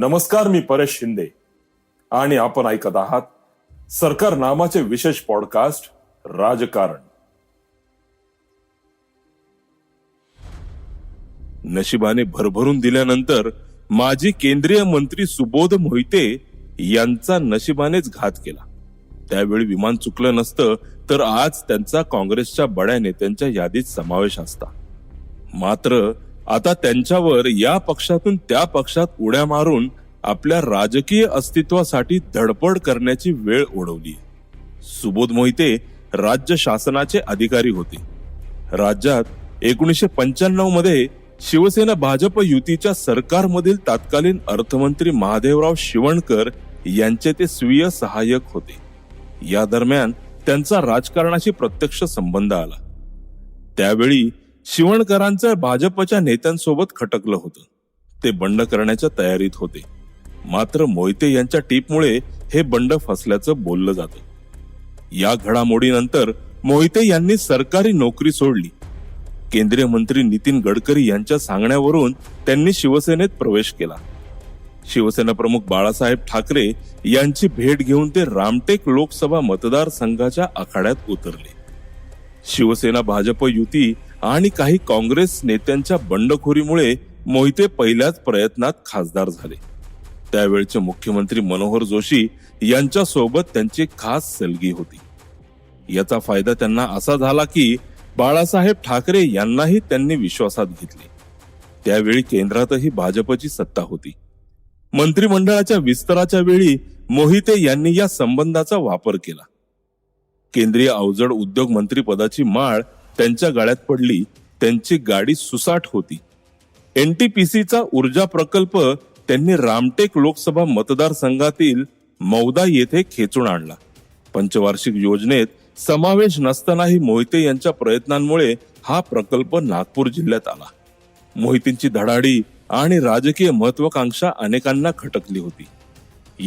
नमस्कार मी परेश शिंदे. आणि आपण ऐकत आहात सरकार नामाचे विशेष पॉडकास्ट राजकारण. नशिबाने भरभरून दिल्यानंतर माजी केंद्रीय मंत्री सुबोध मोहिते यांचा नशिबानेच घात केला. त्यावेळी विमान चुकलं नसतं तर आज त्यांचा काँग्रेसच्या बड्या नेत्यांच्या यादीत समावेश असता. मात्र आता त्यांच्यावर या पक्षातून त्या पक्षात उड्या मारून आपल्या राजकीय अस्तित्वासाठी धडपड करण्याची वेळ ओढवली. सुबोध मोहिते राज्य शासनाचे अधिकारी होते. राज्यात एकोणीसशे पंच्याण्णवमध्ये शिवसेना भाजप युतीच्या सरकारमधील तत्कालीन अर्थमंत्री महादेवराव शिवणकर यांचे ते स्वीय सहाय्यक होते. या दरम्यान त्यांचा राजकारणाशी प्रत्यक्ष संबंध आला. त्यावेळी शिवणकरांचं भाजपच्या नेत्यांसोबत खटकलं होतं. ते बंड करण्याच्या तयारीत होते. मात्र मोहिते यांच्या टीपमुळे हे बंड फसल्याचं बोललं जातं. या घडामोडीनंतर मोहिते यांनी सरकारी नोकरी सोडली. केंद्रीय मंत्री नितीन गडकरी यांच्या सांगण्यावरून त्यांनी शिवसेनेत प्रवेश केला. शिवसेना प्रमुख बाळासाहेब ठाकरे यांची भेट घेऊन ते रामटेक लोकसभा मतदारसंघाच्या आखाड्यात उतरले. शिवसेना भाजप युती आणि काही काँग्रेस नेत्यांच्या बंडखोरीमुळे मोहिते पहिल्याच प्रयत्नात खासदार झाले. त्यावेळचे मुख्यमंत्री मनोहर जोशी यांच्या सोबत त्यांची खास सलगी होती. याचा फायदा त्यांना असा झाला की बाळासाहेब ठाकरे यांनाही त्यांनी विश्वासात घेतले. त्यावेळी केंद्रातही भाजपची सत्ता होती. मंत्रिमंडळाच्या विस्ताराच्या वेळी मोहिते यांनी या संबंधाचा वापर केला. केंद्रीय अवजड उद्योग मंत्री पदाची माळ त्यांच्या गाड्यात पडली त्यांची गाडी सुसाट होती. एनटीपीसीचा ऊर्जा प्रकल्प त्यांनी रामटेक लोकसभा मतदारसंघातील मौदा येथे खेचून आणला. पंचवार्षिक योजनेत समावेश नसतानाही मोहिते यांच्या प्रयत्नांमुळे हा प्रकल्प नागपूर जिल्ह्यात आला. मोहितेंची धडाडी आणि राजकीय महत्वाकांक्षा अनेकांना खटकली होती.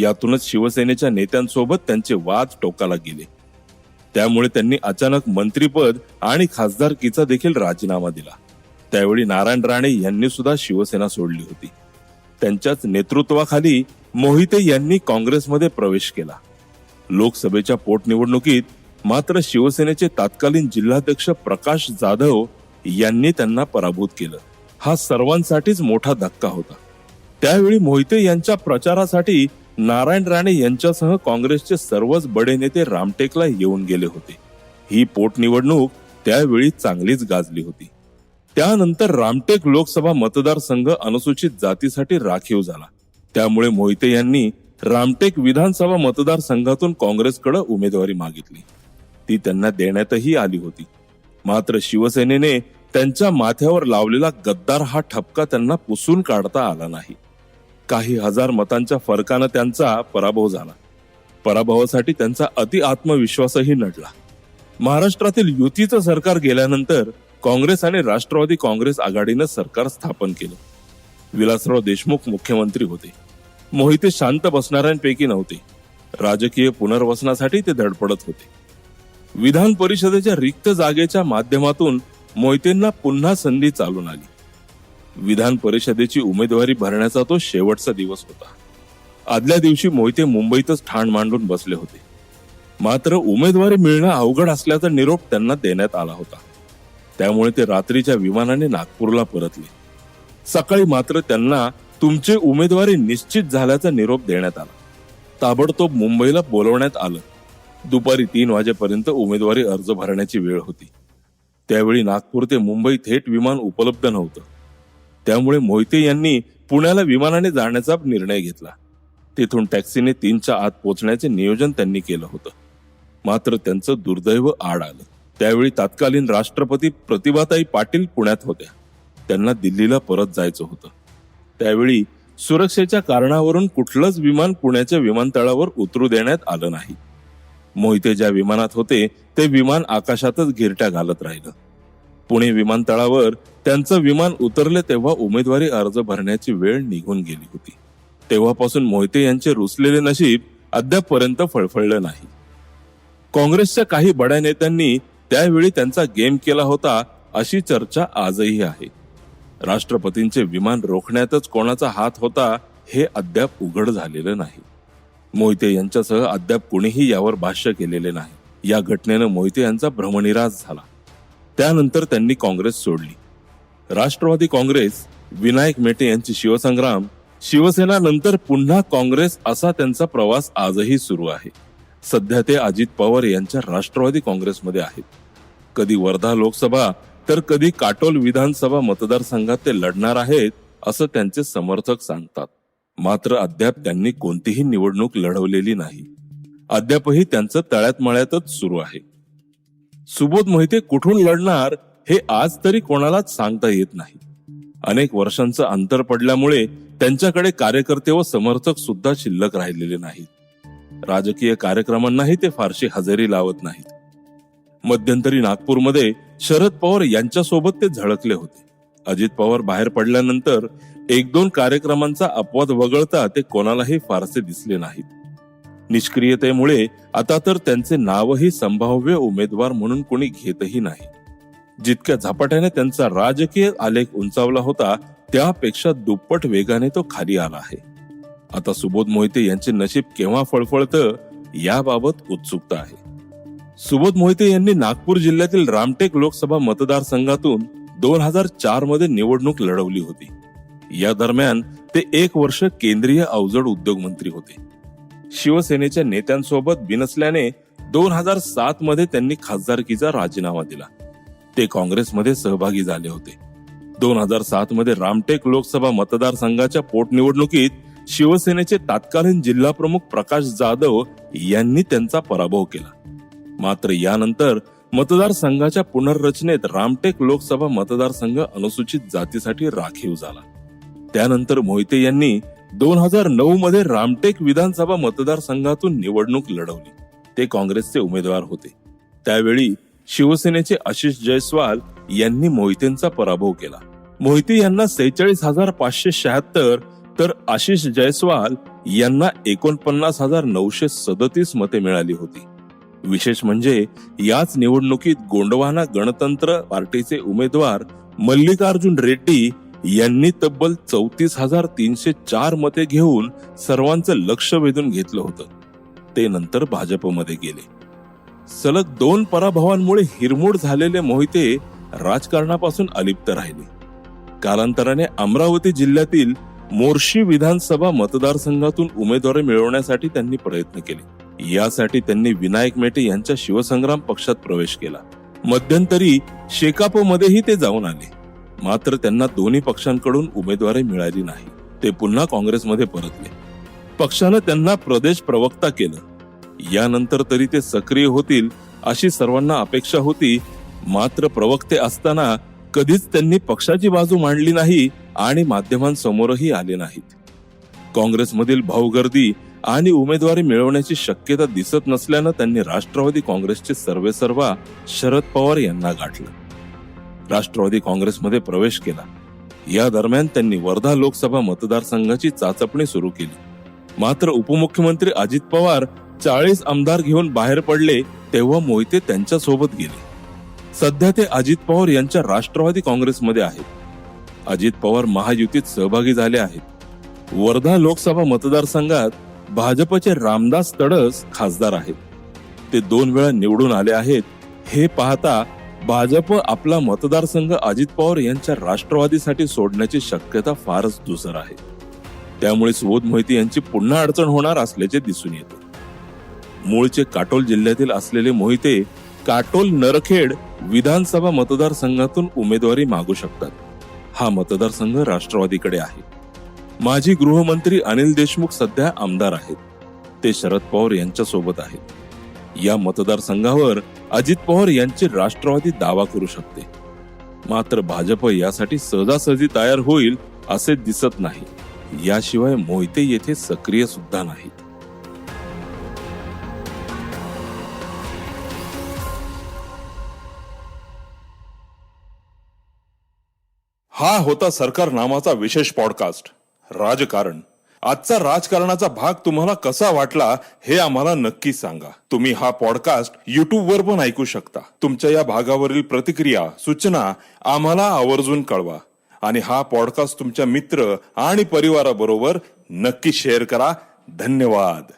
यातूनच शिवसेनेच्या नेत्यांसोबत त्यांचे वाद टोकाला गेले. त्यामुळे त्यांनी अचानक मंत्रीपद आणि खासदारकीचा देखील राजीनामा दिला. त्यावेळी नारायण राणे यांनी सुद्धा शिवसेना सोडली होती. त्यांच्याच नेतृत्वाखाली मोहिते यांनी काँग्रेसमध्ये प्रवेश केला. लोकसभेच्या पोटनिवडणुकीत मात्र शिवसेनेचे तत्कालीन जिल्हाध्यक्ष प्रकाश जाधव यांनी त्यांना पराभूत केलं. हा सर्वांसाठीच मोठा धक्का होता. त्यावेळी मोहिते यांच्या प्रचारासाठी नारायण राणे यांच्यासह काँग्रेसचे सर्वच बडे नेते रामटेकला येऊन गेले होते. ही पोटनिवडणूक त्यावेळी चांगलीच गाजली होती. त्यानंतर रामटेक लोकसभा मतदारसंघ अनुसूचित जातीसाठी राखीव झाला. त्यामुळे मोहिते यांनी रामटेक विधानसभा मतदारसंघातून काँग्रेसकडे उमेदवारी मागितली. ती त्यांना देण्यातही आली होती. मात्र शिवसेनेने त्यांच्या माथ्यावर लावलेला गद्दार हा ठपका त्यांना पुसून काढता आला नाही. काही हजार मतांच्या फरकानं त्यांचा पराभव झाला. पराभवासाठी त्यांचा अति आत्मविश्वासही नडला. महाराष्ट्रातील युतीचं सरकार गेल्यानंतर काँग्रेस आणि राष्ट्रवादी काँग्रेस आघाडीनं सरकार स्थापन केलं. विलासराव देशमुख मुख्यमंत्री होते. मोहिते शांत बसणाऱ्यांपैकी नव्हते. राजकीय पुनर्वसनासाठी ते धडपडत होते. विधान परिषदेच्या रिक्त जागेच्या माध्यमातून मोहितेंना पुन्हा संधी चालून आली. विधान परिषदेची उमेदवारी भरण्याचा तो शेवटचा दिवस होता. आदल्या दिवशी मोहिते मुंबईतच ठाण मांडून बसले होते. मात्र उमेदवारी मिळणं अवघड असल्याचा निरोप त्यांना देण्यात आला होता. त्यामुळे ते रात्रीच्या विमानाने नागपूरला परतले. सकाळी मात्र त्यांना तुमचे उमेदवारी निश्चित झाल्याचा निरोप देण्यात आला. ताबडतोब मुंबईला बोलवण्यात आलं. दुपारी तीन वाजेपर्यंत उमेदवारी अर्ज भरण्याची वेळ होती. त्यावेळी नागपूर ते मुंबई थेट विमान उपलब्ध नव्हतं. त्यामुळे मोहिते यांनी पुण्याला विमानाने जाण्याचा निर्णय घेतला. तिथून टॅक्सीने तीनच्या आत पोहोचण्याचे नियोजन त्यांनी केलं होतं. मात्र त्यांचं दुर्दैव आड आलं. त्यावेळी तत्कालीन राष्ट्रपती प्रतिभाताई पाटील पुण्यात होत्या. त्यांना दिल्लीला परत जायचं होतं. त्यावेळी सुरक्षेच्या कारणावरून कुठलंच विमान पुण्याच्या विमानतळावर उतरू देण्यात आलं नाही. मोहिते ज्या विमानात होते ते विमान आकाशातच गिरट्या घालत राहिलं. पुणे विमानतळावर त्यांचं विमान उतरले तेव्हा उमेदवारी अर्ज भरण्याची वेळ निघून गेली होती. तेव्हापासून मोहिते यांचे रुसलेले नशीब अद्यापपर्यंत फळफळलं नाही. काँग्रेसच्या काही बड्या नेत्यांनी त्यावेळी त्यांचा गेम केला होता अशी चर्चा आजही आहे. राष्ट्रपतींचे विमान रोखण्यातच कोणाचा हात होता हे अद्याप उघड झालेलं नाही. मोहिते यांच्यासह अद्याप कुणीही यावर भाष्य केलेले नाही. या घटनेनं मोहिते यांचा भ्रमनिरास झाला. त्यानंतर त्यांनी काँग्रेस सोडली. राष्ट्रवादी काँग्रेस विनायक मेटे यांची शिवसंग्राम शिवसेना नंतर पुन्हा काँग्रेस असा त्यांचा प्रवास आजही सुरू आहे. सध्या ते अजित पवार यांच्या राष्ट्रवादी काँग्रेसमध्ये आहेत. कधी वर्धा लोकसभा तर कधी काटोल विधानसभा मतदारसंघात ते लढणार आहेत असं त्यांचे समर्थक सांगतात. मात्र अद्याप त्यांनी कोणतीही निवडणूक लढवलेली नाही. अद्यापही त्यांचं तळ्यात मळ्यातच सुरू आहे. सुबोध मोहिते कुठून लढणार हे आज तरी कोणालाच सांगता येत नाही. अनेक वर्षांचं अंतर पडल्यामुळे त्यांच्याकडे कार्यकर्ते व समर्थक सुद्धा शिल्लक राहिलेले नाहीत. राजकीय कार्यक्रमांनाही ते फारशी हजेरी लावत नाहीत. मध्यंतरी नागपूरमध्ये शरद पवार यांच्यासोबत ते झळकले होते. अजित पवार बाहेर पडल्यानंतर एक दोन कार्यक्रमांचा अपवाद वगळता ते कोणालाही फारसे दिसले नाहीत. निष्क्रियतेमुळे आता तर त्यांचे नावही संभाव्य उमेदवार म्हणून कोणी घेतही नाही. जितक्या झपाट्याने त्यांचा राजकीय आलेख उंचावला होता त्यापेक्षा दुप्पट वेगाने तो खाली आला आहे. आता सुबोध मोहिते यांचे नशीब केव्हा फळफळतं याबाबत उत्सुकता आहे. सुबोध मोहिते यांनी नागपूर जिल्ह्यातील रामटेक लोकसभा मतदारसंघातून दोन हजार चारमध्ये निवडणूक लढवली होती. या दरम्यान ते एक वर्ष केंद्रीय अवजड उद्योग मंत्री होते. शिवसेनेच्या नेत्यांसोबत बिनसल्याने दोन हजार सात मध्ये त्यांनी खासदारकीचा राजीनामा दिला. ते काँग्रेसमध्ये सहभागी झाले होते. दोन हजार सात मध्ये रामटेक लोकसभा मतदारसंघाच्या पोटनिवडणुकीत शिवसेनेचे तत्कालीन जिल्हा प्रमुख प्रकाश जाधव यांनी त्यांचा पराभव केला. मात्र यानंतर मतदारसंघाच्या पुनर्रचनेत रामटेक लोकसभा मतदारसंघ अनुसूचित जातीसाठी राखीव झाला. त्यानंतर मोहिते यांनी दोन हजार नऊ मध्ये रामटेक विधानसभा मतदारसंघातून निवडणूक लढवली. ते काँग्रेसचे उमेदवार होते. त्यावेळी शिवसेनेचे आशिष जयस्वाल यांनी मोहितेंचा पराभव केला. मोहिते यांना सेहेचाळीस हजार पाचशे शहात्तर तर आशिष जयस्वाल यांना एकोणपन्नास हजार नऊशे सदतीस मते मिळाली होती. विशेष म्हणजे याच निवडणुकीत गोंडवाना गणतंत्र पार्टीचे उमेदवार मल्लिकार्जुन रेड्डी यांनी तब्बल चौतीस हजार तीनशे चार मते घेऊन सर्वांचं लक्ष वेधून घेतलं होतं. ते नंतर भाजपमध्ये गेले. सलग दोन पराभवांमुळे हिरमोड झालेले मोहिते राजकारणापासून अलिप्त राहिले. कालांतराने अमरावती जिल्ह्यातील मोर्शी विधानसभा मतदारसंघातून उमेदवारी मिळवण्यासाठी त्यांनी प्रयत्न केले. यासाठी त्यांनी विनायक मेटे यांच्या शिवसंग्राम पक्षात प्रवेश केला. मध्यंतरी शेकापमध्येही ते जाऊन आले. मात्र त्यांना दोन्ही पक्षांकडून उमेदवारी मिळाली नाही. ते पुन्हा काँग्रेसमध्ये परतले. पक्षानं त्यांना प्रदेश प्रवक्ता केलं. यानंतर तरी ते सक्रिय होतील अशी सर्वांना अपेक्षा होती. मात्र प्रवक्ते असताना कधीच त्यांनी पक्षाची बाजू मांडली नाही आणि माध्यमांसमोरही आले नाहीत. काँग्रेसमधील भाऊगर्दी आणि उमेदवारी मिळवण्याची शक्यता दिसत नसल्यानं त्यांनी राष्ट्रवादी काँग्रेसचे सर्वेसर्वा शरद पवार यांना गाठलं. राष्ट्रवादी काँग्रेसमध्ये प्रवेश केला. या दरम्यान त्यांनी वर्धा लोकसभा मतदारसंघाची चाचपणी सुरू केली. मात्र उपमुख्यमंत्री अजित पवार चाळीस आमदार घेऊन बाहेर पडले तेव्हा मोहिते त्यांच्यासोबत गेले. सध्या ते अजित पवार यांच्या राष्ट्रवादी काँग्रेसमध्ये आहेत. अजित पवार महायुतीत सहभागी झाले आहेत. वर्धा लोकसभा मतदारसंघात भाजपचे रामदास तडस खासदार आहेत. ते दोन वेळा निवडून आले आहेत हे पाहता भाजप आपला मतदारसंघ अजित पवार यांच्या राष्ट्रवादीसाठी सोडण्याची शक्यता फारच दुसर आहे. त्यामुळे सुबोध मोहिते यांची पुन्हा अडचण होणार असल्याचे दिसून येते. मूळचे काटोल जिल्ह्यातील असलेले मोहिते काटोल नरखेड विधानसभा मतदारसंघातून उमेदवारी मागू शकतात. हा मतदारसंघ राष्ट्रवादीकडे आहे. माजी गृहमंत्री अनिल देशमुख सध्या आमदार आहेत. ते शरद पवार यांच्यासोबत आहेत. या मतदारसंघावर अजित पवार यांची राष्ट्रवादी दावा करू शकते. मात्र भाजप यासाठी सहजासहजी तयार होईल असे दिसत नाही. याशिवाय मोहिते येथे सक्रिय सुद्धा नाहीत. हा होता सरकार नामाचा विशेष पॉडकास्ट राजकारण. आजचा राजकारणाचा भाग तुम्हाला कसा वाटला हे आम्हाला नक्की सांगा. तुम्ही हा पॉडकास्ट युट्यूबवर पण ऐकू शकता. तुमच्या या भागावरील प्रतिक्रिया सूचना आम्हाला आवर्जून कळवा. आणि हा पॉडकास्ट तुमच्या मित्र आणि परिवाराबरोबर नक्की शेअर करा. धन्यवाद.